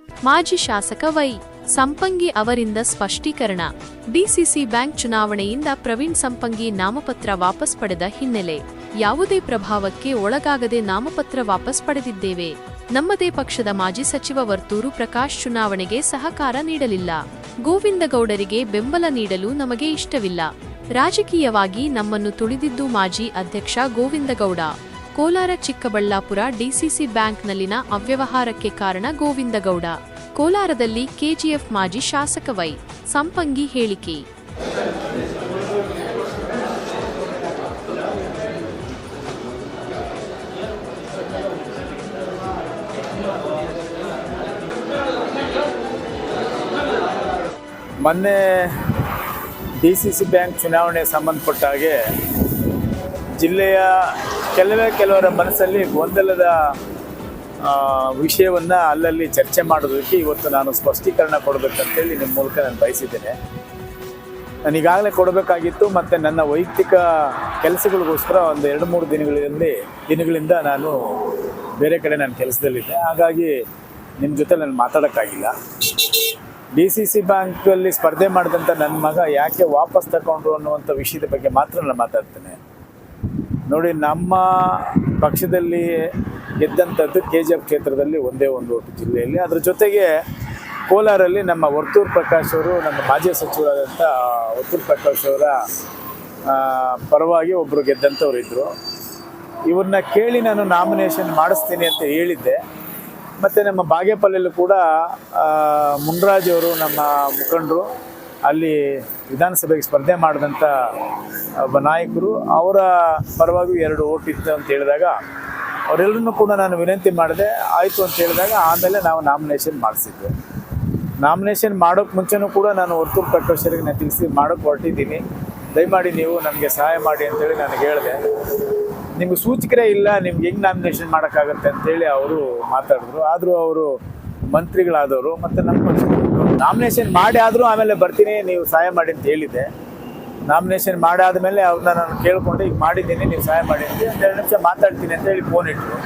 ಮಾಜಿ ಶಾಸಕ ವೈ ಸಂಪಂಗಿ ಅವರಿಂದ ಸ್ಪಷ್ಟೀಕರಣ. ಡಿಸಿಸಿ ಬ್ಯಾಂಕ್ ಚುನಾವಣೆಯಿಂದ ಪ್ರವೀಣ್ ಸಂಪಂಗಿ ನಾಮಪತ್ರ ವಾಪಸ್ ಪಡೆದ ಹಿನ್ನೆಲೆ ಯಾವುದೇ ಪ್ರಭಾವಕ್ಕೆ ಒಳಗಾಗದೆ ನಾಮಪತ್ರ ವಾಪಸ್ ಪಡೆದಿದ್ದೇವೆ. ನಮ್ಮದೇ ಪಕ್ಷದ ಮಾಜಿ ಸಚಿವ ವರ್ತೂರು ಪ್ರಕಾಶ್ ಚುನಾವಣೆಗೆ ಸಹಕಾರ ನೀಡಲಿಲ್ಲ. ಗೋವಿಂದಗೌಡರಿಗೆ ಬೆಂಬಲ ನೀಡಲು ನಮಗೆ ಇಷ್ಟವಿಲ್ಲ. ರಾಜಕೀಯವಾಗಿ ನಮ್ಮನ್ನು ತುಳಿದಿದ್ದು ಮಾಜಿ ಅಧ್ಯಕ್ಷ ಗೋವಿಂದಗೌಡ. ಕೋಲಾರ ಚಿಕ್ಕಬಳ್ಳಾಪುರ ಡಿಸಿಸಿ ಬ್ಯಾಂಕ್ನಲ್ಲಿನ ಅವ್ಯವಹಾರಕ್ಕೆ ಕಾರಣ ಗೋವಿಂದಗೌಡ. ಕೋಲಾರದಲ್ಲಿ ಕೆಜಿಎಫ್ ಮಾಜಿ ಶಾಸಕ ವೈ. ಸಂಪಂಗಿ ಹೇಳಿಕೆ. ಮೊನ್ನೆ ಡಿ ಸಿ ಸಿ ಬ್ಯಾಂಕ್ ಚುನಾವಣೆ ಸಂಬಂಧಪಟ್ಟ ಹಾಗೆ ಜಿಲ್ಲೆಯ ಕೆಲವೇ ಕೆಲವರ ಮನಸ್ಸಲ್ಲಿ ಗೊಂದಲದ ವಿಷಯವನ್ನು ಅಲ್ಲಲ್ಲಿ ಚರ್ಚೆ ಮಾಡೋದಕ್ಕೆ ಇವತ್ತು ನಾನು ಸ್ಪಷ್ಟೀಕರಣ ಕೊಡಬೇಕಂತೇಳಿ ನಿಮ್ಮ ಮೂಲಕ ನಾನು ಬಯಸಿದ್ದೇನೆ. ನಾನು ಈಗಾಗಲೇ ಕೊಡಬೇಕಾಗಿತ್ತು ಮತ್ತು ನನ್ನ ವೈಯಕ್ತಿಕ ಕೆಲಸಗಳಿಗೋಸ್ಕರ ಒಂದು ಎರಡು ಮೂರು ದಿನಗಳಲ್ಲಿ ದಿನಗಳಿಂದ ನಾನು ಬೇರೆ ಕಡೆ ನಾನು ಕೆಲಸದಲ್ಲಿದ್ದೆ. ಹಾಗಾಗಿ ನಿಮ್ಮ ಜೊತೆ ನಾನು ಮಾತಾಡೋಕ್ಕಾಗಿಲ್ಲ. ಡಿ ಸಿ ಸಿ ಬ್ಯಾಂಕಲ್ಲಿ ಸ್ಪರ್ಧೆ ಮಾಡಿದಂಥ ನನ್ನ ಮಗ ಯಾಕೆ ವಾಪಸ್ ತಗೊಂಡ್ರು ಅನ್ನುವಂಥ ವಿಷಯದ ಬಗ್ಗೆ ಮಾತ್ರ ನಾನು ಮಾತಾಡ್ತೇನೆ. ನೋಡಿ, ನಮ್ಮ ಪಕ್ಷದಲ್ಲಿ ಗೆದ್ದಂಥದ್ದು ಕೆ ಜಿ ಎಫ್ ಕ್ಷೇತ್ರದಲ್ಲಿ ಒಂದೇ ಒಂದು ಓಟು ಜಿಲ್ಲೆಯಲ್ಲಿ. ಅದರ ಜೊತೆಗೆ ಕೋಲಾರಲ್ಲಿ ನಮ್ಮ ವರ್ತೂರ್ ಪ್ರಕಾಶ್ ಅವರು, ನಮ್ಮ ಮಾಜಿ ಸಚಿವರಾದಂಥ ವರ್ತೂರ್ ಪ್ರಕಾಶ್ ಅವರ ಪರವಾಗಿ ಒಬ್ಬರು ಗೆದ್ದಂಥವ್ರು ಇದ್ದರು ಇವ್ರನ್ನ ಕೇಳಿ ನಾನು ನಾಮಿನೇಷನ್ ಮಾಡಿಸ್ತೀನಿ ಅಂತ ಹೇಳಿದ್ದೆ. ಮತ್ತು ನಮ್ಮ ಬಾಗೇಪಲ್ಲಿಯಲ್ಲೂ ಕೂಡ ಮುನ್ರಾಜ್ ಅವರು ನಮ್ಮ ಮುಖಂಡರು ಅಲ್ಲಿ ವಿಧಾನಸಭೆಗೆ ಸ್ಪರ್ಧೆ ಮಾಡಿದಂಥ ಒಬ್ಬ ನಾಯಕರು, ಅವರ ಪರವಾಗಿ ಎರಡು ಓಟ್ ಇತ್ತು ಅಂತ ಹೇಳಿದಾಗ, ಅವರೆಲ್ಲರನ್ನೂ ಕೂಡ ನಾನು ವಿನಂತಿ ಮಾಡಿದೆ, ಆಯಿತು ಅಂತ ಹೇಳಿದಾಗ ಆಮೇಲೆ ನಾವು ನಾಮಿನೇಷನ್ ಮಾಡಿಸಿದ್ವಿ. ನಾಮಿನೇಷನ್ ಮಾಡೋಕ್ಕೆ ಮುಂಚೆನೂ ಕೂಡ ನಾನು ವರ್ತೂರು ಪ್ರಕಾಶರಿಗೆ ನಾನು ತಿಳಿಸಿ ಮಾಡೋಕ್ಕೆ ಹೊರಟಿದ್ದೀನಿ. ದಯಮಾಡಿ ನೀವು ನಮಗೆ ಸಹಾಯ ಮಾಡಿ ಅಂತೇಳಿ ನನಗೆ ಹೇಳಿದೆ. ನಿಮ್ಗೆ ಸೂಚಕರೇ ಇಲ್ಲ, ನಿಮ್ಗೆ ಹೆಂಗೆ ನಾಮಿನೇಷನ್ ಮಾಡೋಕ್ಕಾಗತ್ತೆ ಅಂತೇಳಿ ಅವರು ಮಾತಾಡಿದ್ರು. ಆದರೂ ಅವರು ಮಂತ್ರಿಗಳಾದವರು ಮತ್ತು ನಮ್ಮ ಪಕ್ಷದವರು ನಾಮಿನೇಷನ್ ಮಾಡಿ ಆದರೂ ಆಮೇಲೆ ಬರ್ತೀನಿ, ನೀವು ಸಹಾಯ ಮಾಡಿ ಅಂತ ಹೇಳಿದ್ದೆ. ನಾಮಿನೇಷನ್ ಮಾಡಾದ್ಮೇಲೆ ಅವ್ರನ್ನ ನಾನು ಕೇಳಿಕೊಂಡು, ಈಗ ಮಾಡಿದ್ದೀನಿ, ನೀವು ಸಹಾಯ ಮಾಡಿ ಅಂತ ಎರಡು ನಿಮಿಷ ಮಾತಾಡ್ತೀನಿ ಅಂತ ಹೇಳಿ ಫೋನ್ ಇಟ್ಟರು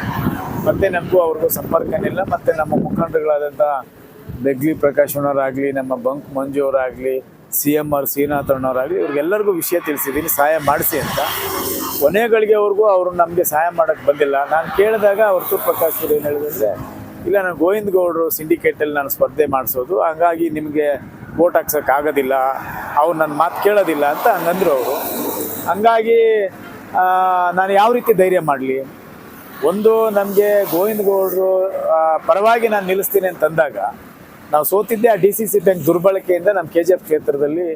ಮತ್ತೆ ನಮಗೂ ಅವ್ರಿಗೂ ಸಂಪರ್ಕನಿಲ್ಲ, ಮತ್ತು ನಮ್ಮ ಮುಖಂಡರುಗಳಾದಂಥ ಬೆಗ್ಲಿ ಪ್ರಕಾಶ್ ಅವರಾಗಲಿ, ನಮ್ಮ ಬಂಕ್ ಮಂಜು ಅವರಾಗಲಿ, ಸಿ ಎಂ ಆರ್ ಶ್ರೀನಾಥ್ ಅಣ್ಣವರಾಗಲಿ, ಇವ್ರಿಗೆಲ್ಲರಿಗೂ ವಿಷಯ ತಿಳಿಸಿದ್ದೀನಿ, ಸಹಾಯ ಮಾಡಿಸಿ ಅಂತ. ಕೊನೆಗಳಿಗೆವರೆಗೂ ಅವರು ನಮಗೆ ಸಹಾಯ ಮಾಡೋಕ್ಕೆ ಬಂದಿಲ್ಲ. ನಾನು ಕೇಳಿದಾಗ ಅವ್ರ ಪ್ರಕಾಶ್ ಅವರು ಏನು ಹೇಳಿದ್ರೆ ಇಲ್ಲ, ನಾನು ಗೋವಿಂದ ಗೌಡರು ಸಿಂಡಿಕೇಟಲ್ಲಿ ನಾನು ಸ್ಪರ್ಧೆ ಮಾಡಿಸೋದು, ಹಂಗಾಗಿ ನಿಮಗೆ ವೋಟ್ ಹಾಕ್ಸೋಕೆ ಆಗೋದಿಲ್ಲ, ಅವ್ರು ನನ್ನ ಮಾತು ಕೇಳೋದಿಲ್ಲ ಅಂತ ಹಂಗಂದ್ರು ಅವರು. ಹಂಗಾಗಿ ನಾನು ಯಾವ ರೀತಿ ಧೈರ್ಯ ಮಾಡಲಿ? ಒಂದು, ನಮಗೆ ಗೋವಿಂದ ಗೌಡರು ಪರವಾಗಿ ನಾನು ನಿಲ್ಲಿಸ್ತೀನಿ ಅಂತಂದಾಗ ನಾವು ಸೋತಿದ್ದೆ ಆ ಡಿ ಸಿ ಸಿ ಬ್ಯಾಂಕ್ ದುರ್ಬಳಕೆಯಿಂದ ನಮ್ಮ ಕೆ ಜಿ ಎಫ್ ಕ್ಷೇತ್ರದಲ್ಲಿ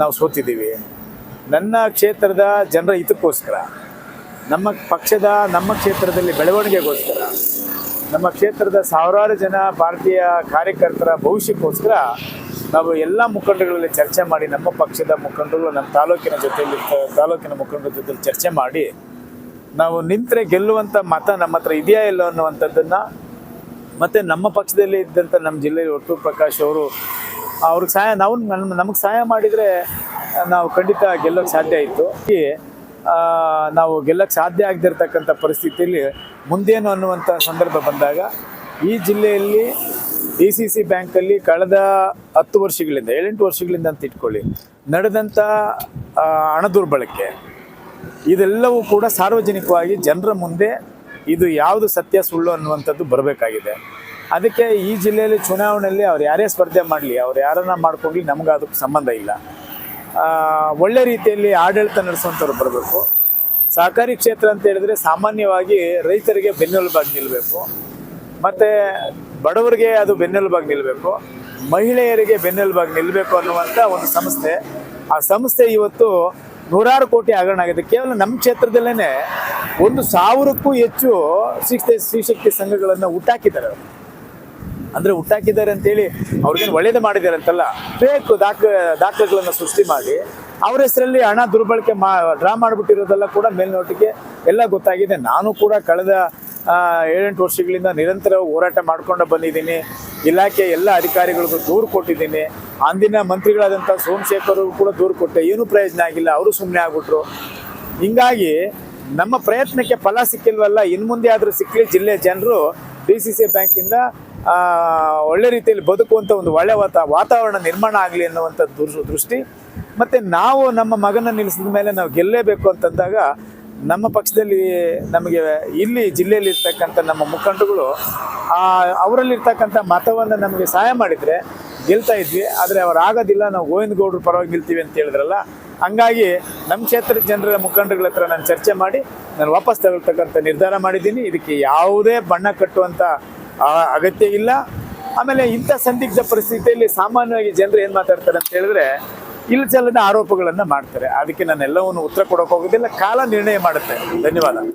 ನಾವು ಸೋತಿದ್ದೀವಿ. ನನ್ನ ಕ್ಷೇತ್ರದ ಜನರ ಹಿತಕ್ಕೋಸ್ಕರ ನಮ್ಮ ಪಕ್ಷದ, ನಮ್ಮ ಕ್ಷೇತ್ರದಲ್ಲಿ ಬೆಳವಣಿಗೆಗೋಸ್ಕರ, ನಮ್ಮ ಕ್ಷೇತ್ರದ ಸಾವಿರಾರು ಜನ ಭಾರತೀಯ ಕಾರ್ಯಕರ್ತರ ಭವಿಷ್ಯಕ್ಕೋಸ್ಕರ ನಾವು ಎಲ್ಲ ಮುಖಂಡಗಳಲ್ಲಿ ಚರ್ಚೆ ಮಾಡಿ, ನಮ್ಮ ಪಕ್ಷದ ಮುಖಂಡರು, ನಮ್ಮ ತಾಲೂಕಿನ ಜೊತೆಯಲ್ಲಿ, ತಾಲೂಕಿನ ಮುಖಂಡರ ಜೊತೆ ಚರ್ಚೆ ಮಾಡಿ, ನಾವು ನಿಂತರೆ ಗೆಲ್ಲುವಂಥ ಮತ ನಮ್ಮ ಹತ್ರ ಇದೆಯಾ ಇಲ್ಲ ಅನ್ನುವಂಥದ್ದನ್ನು ಮತ್ತು ನಮ್ಮ ಪಕ್ಷದಲ್ಲಿ ಇದ್ದಂಥ ನಮ್ಮ ಜಿಲ್ಲೆಯ ಒಟ್ಟು ಪ್ರಕಾಶ್ ಅವರು, ಅವ್ರಿಗೆ ಸಹಾಯ, ನಾವು ನಮಗೆ ಸಹಾಯ ಮಾಡಿದರೆ ನಾವು ಖಂಡಿತ ಗೆಲ್ಲೋಕ್ಕೆ ಸಾಧ್ಯ ಇತ್ತು ನಾವು ಗೆಲ್ಲಕ್ಕೆ ಸಾಧ್ಯ ಆಗದಿರ್ತಕ್ಕಂಥ ಪರಿಸ್ಥಿತಿಯಲ್ಲಿ ಮುಂದೇನು ಅನ್ನುವಂಥ ಸಂದರ್ಭ ಬಂದಾಗ ಈ ಜಿಲ್ಲೆಯಲ್ಲಿ ಡಿ ಸಿ ಸಿ ಬ್ಯಾಂಕಲ್ಲಿ ಕಳೆದ ಹತ್ತು ವರ್ಷಗಳಿಂದ, ಏಳೆಂಟು ವರ್ಷಗಳಿಂದ ಅಂತ ಇಟ್ಕೊಳ್ಳಿ, ನಡೆದಂಥ ಹಣ ದುರ್ಬಳಕೆ, ಇದೆಲ್ಲವೂ ಕೂಡ ಸಾರ್ವಜನಿಕವಾಗಿ ಜನರ ಮುಂದೆ ಇದು ಯಾವುದು ಸತ್ಯ ಸುಳ್ಳು ಅನ್ನುವಂಥದ್ದು ಬರಬೇಕಾಗಿದೆ. ಅದಕ್ಕೆ ಈ ಜಿಲ್ಲೆಯಲ್ಲಿ ಚುನಾವಣೆಯಲ್ಲಿ ಅವ್ರು ಯಾರೇ ಸ್ಪರ್ಧೆ ಮಾಡಲಿ, ಅವ್ರು ಯಾರನ್ನ ಮಾಡ್ಕೊಂಡ್ಲಿ ನಮ್ಗೆ ಅದಕ್ಕೆ ಸಂಬಂಧ ಇಲ್ಲ. ಒಳ್ಳೆ ರೀತಿಯಲ್ಲಿ ಆಡಳಿತ ನಡೆಸುವಂಥವ್ರು ಬರಬೇಕು. ಸಹಕಾರಿ ಕ್ಷೇತ್ರ ಅಂತ ಹೇಳಿದ್ರೆ ಸಾಮಾನ್ಯವಾಗಿ ರೈತರಿಗೆ ಬೆನ್ನೆಲುಬಾಗಿ ನಿಲ್ಲಬೇಕು ಮತ್ತು ಬಡವರಿಗೆ ಅದು ಬೆನ್ನೆಲುಬಾಗಿ ನಿಲ್ಲಬೇಕು ಮಹಿಳೆಯರಿಗೆ ಬೆನ್ನೆಲುಬಾಗಿ ನಿಲ್ಲಬೇಕು ಅನ್ನುವಂಥ ಒಂದು ಸಂಸ್ಥೆ. ಆ ಸಂಸ್ಥೆ ಇವತ್ತು ನೂರಾರು ಕೋಟಿ ಹಗರಣ ಆಗಿದೆ. ಕೇವಲ ನಮ್ಮ ಕ್ಷೇತ್ರದಲ್ಲೇ ಒಂದು ಸಾವಿರಕ್ಕೂ ಹೆಚ್ಚು ಶಿಕ್ಷ ಶ್ರೀಶಕ್ತಿ ಸಂಘಗಳನ್ನು ಹುಟ್ಟಾಕಿದ್ದಾರೆ. ಅಂದರೆ ಹುಟ್ಟಾಕಿದ್ದಾರೆ ಅಂತೇಳಿ ಅವ್ರಿಗೇನು ಒಳ್ಳೇದು ಮಾಡಿದ್ದಾರೆ ಅಂತಲ್ಲ? ಫೇಕ್ ದಾಖ, ದಾಖಲೆಗಳನ್ನು ಸೃಷ್ಟಿ ಮಾಡಿ. ಅವ್ರ ಹೆಸರಲ್ಲಿ ಹಣ ದುರ್ಬಳಕೆ ಮಾ, ಡ್ರಾ ಮಾಡಿಬಿಟ್ಟಿರೋದೆಲ್ಲ ಕೂಡ ಮೇಲ್ನೋಟಿಗೆ ಎಲ್ಲ ಗೊತ್ತಾಗಿದೆ. ನಾನು ಕೂಡ ಕಳೆದ ಏಳೆಂಟು ವರ್ಷಗಳಿಂದ ನಿರಂತರ ಹೋರಾಟ ಮಾಡ್ಕೊಂಡು ಬಂದಿದ್ದೀನಿ. ಇಲಾಖೆ ಎಲ್ಲ ಅಧಿಕಾರಿಗಳಿಗೂ ದೂರು ಕೊಟ್ಟಿದ್ದೀನಿ. ಅಂದಿನ ಮಂತ್ರಿಗಳಾದಂಥ ಸೋಮಶೇಖರ್ ಕೂಡ ದೂರು ಕೊಟ್ಟೆ. ಏನೂ ಪ್ರಯೋಜನ ಆಗಿಲ್ಲ. ಅವರು ಸುಮ್ಮನೆ ಆಗ್ಬಿಟ್ರು. ಹಿಂಗಾಗಿ ನಮ್ಮ ಪ್ರಯತ್ನಕ್ಕೆ ಫಲ ಸಿಕ್ಕಿಲ್ವಲ್ಲ. ಇನ್ನು ಮುಂದೆ ಆದರೂ ಸಿಕ್ಕಲಿ ಜಿಲ್ಲೆ ಜನರು ಡಿ ಸಿ ಸಿ ಬ್ಯಾಂಕಿಂದ ಒಳ್ಳೆ ರೀತಿಯಲ್ಲಿ ಬದುಕುವಂಥ ಒಂದು ಒಳ್ಳೆ ವಾತ, ವಾತಾವರಣ ನಿರ್ಮಾಣ ಆಗಲಿ ಅನ್ನುವಂಥ ದೃಷ್ಟಿ. ಮತ್ತು ನಾವು ನಮ್ಮ ಮಗನ ನಿಲ್ಲಿಸಿದ ಮೇಲೆ ನಾವು ಗೆಲ್ಲೇಬೇಕು ಅಂತಂದಾಗ ನಮ್ಮ ಪಕ್ಷದಲ್ಲಿ ನಮಗೆ ಇಲ್ಲಿ ಜಿಲ್ಲೆಯಲ್ಲಿ ಇರ್ತಕ್ಕಂಥ ನಮ್ಮ ಮುಖಂಡಗಳು ಅವರಲ್ಲಿರ್ತಕ್ಕಂಥ ಮತವನ್ನು ನಮಗೆ ಸಹಾಯ ಮಾಡಿದರೆ ಗೆಲ್ತಾ ಇದ್ವಿ. ಆದರೆ ಅವ್ರು ಆಗೋದಿಲ್ಲ, ನಾವು ಗೋವಿಂದ ಗೌಡ್ರ ಪರವಾಗಿ ಗೆಲ್ತೀವಿ ಅಂತ ಹೇಳಿದ್ರಲ್ಲ. ಹಂಗಾಗಿ ನಮ್ಮ ಕ್ಷೇತ್ರದ ಜನರ ಮುಖಂಡಗಳ ಹತ್ರ ನಾನು ಚರ್ಚೆ ಮಾಡಿ, ನಾನು ವಾಪಸ್ ತಗೊಳ್ತಕ್ಕಂಥ ನಿರ್ಧಾರ ಮಾಡಿದ್ದೀನಿ. ಇದಕ್ಕೆ ಯಾವುದೇ ಬಣ್ಣ ಕಟ್ಟುವಂಥ ಅಗತ್ಯ ಇಲ್ಲ. ಆಮೇಲೆ ಇಂಥ ಸಂದಿಗ್ಧ ಪರಿಸ್ಥಿತಿಯಲ್ಲಿ ಸಾಮಾನ್ಯವಾಗಿ ಜನರು ಏನು ಮಾತಾಡ್ತಾರೆ ಅಂತ ಹೇಳಿದ್ರೆ, ಇಲ್ಲಿ ಚಲ್ಲದ ಆರೋಪಗಳನ್ನು ಮಾಡ್ತಾರೆ. ಅದಕ್ಕೆ ನಾನು ಎಲ್ಲವನ್ನು ಉತ್ತರ ಕೊಡೋಕೆ ಹೋಗೋದಿಲ್ಲ. ಕಾಲ ನಿರ್ಣಯ ಮಾಡುತ್ತೆ. ಧನ್ಯವಾದ.